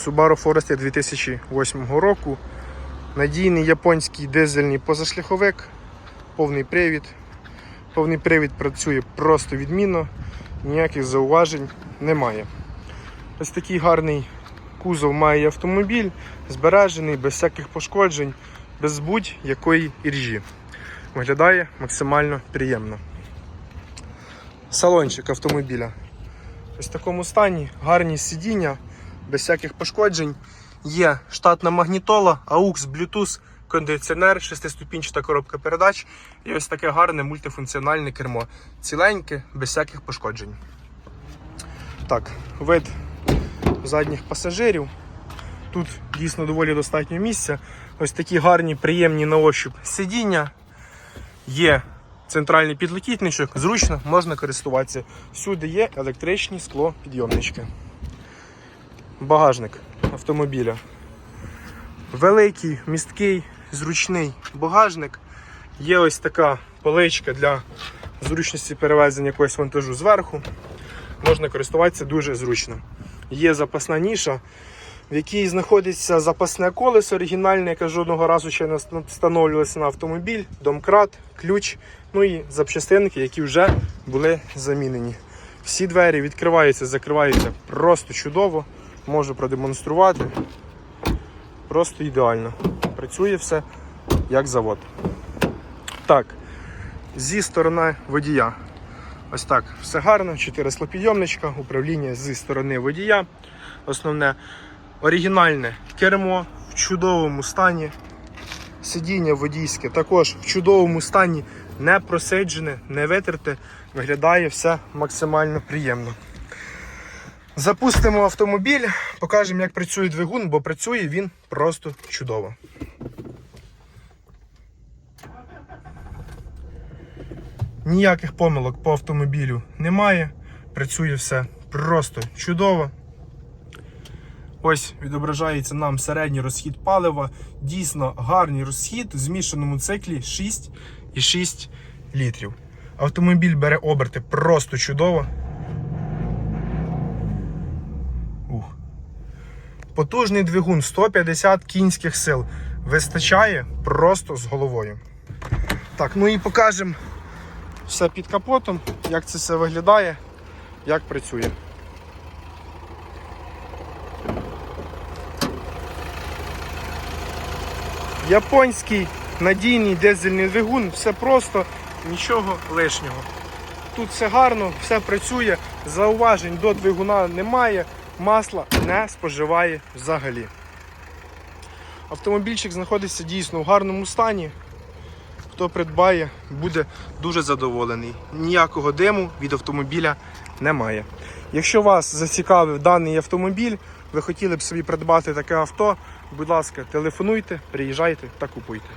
Subaru Forester 2008 року. Надійний японський дизельний позашляховик, повний привід. Повний привід працює просто відмінно, ніяких зауважень немає. Ось такий гарний кузов має автомобіль, збережений, без всяких пошкоджень, без будь-якої іржі. Виглядає максимально приємно. Салончик автомобіля. Ось в такому стані, гарні сидіння, без всяких пошкоджень. Є штатна магнітола, AUX, Bluetooth, кондиціонер, шестиступінчата коробка передач і ось таке гарне мультифункціональне кермо. Ціленьке, без всяких пошкоджень. Так, вид задніх пасажирів. Тут дійсно доволі достатньо місця. Ось такі гарні, приємні на ощуп сидіння. Є центральний підлокітничок, зручно можна користуватися. Всюди є електричні склопідйомнички. Багажник автомобіля. Великий, місткий, зручний багажник. Є ось така поличка для зручності перевезення якогось вантажу зверху. Можна користуватися дуже зручно. Є запасна ніша, в якій знаходиться запасне колесо оригінальне, яке жодного разу ще не встановлювалося на автомобіль, домкрат, ключ, ну і запчастинки, які вже були замінені. Всі двері відкриваються, закриваються просто чудово. Можу продемонструвати. Просто ідеально. Працює все як завод. Так, зі сторони водія. Ось так, все гарно, 4 слопідйомничка, управління зі сторони водія. Основне оригінальне кермо в чудовому стані. Сидіння водійське також в чудовому стані, не просиджене, не витерте. Виглядає все максимально приємно. Запустимо автомобіль, покажемо, як працює двигун, бо працює він просто чудово. Ніяких помилок по автомобілю немає. Працює все просто чудово. Ось відображається нам середній розхід палива. Дійсно гарний розхід в змішаному циклі 6,6 літрів. Автомобіль бере оберти просто чудово. Потужний двигун 150 кінських сил. Вистачає просто з головою. Так, ну і покажемо все під капотом, як це все виглядає, як працює. Японський надійний дизельний двигун, все просто, нічого лишнього. Тут все гарно, все працює, зауважень до двигуна немає, масла не споживає взагалі. Автомобільчик знаходиться дійсно в гарному стані. Хто придбає, буде дуже задоволений. Ніякого диму від автомобіля немає. Якщо вас зацікавив даний автомобіль, ви хотіли б собі придбати таке авто, будь ласка, телефонуйте, приїжджайте та купуйте.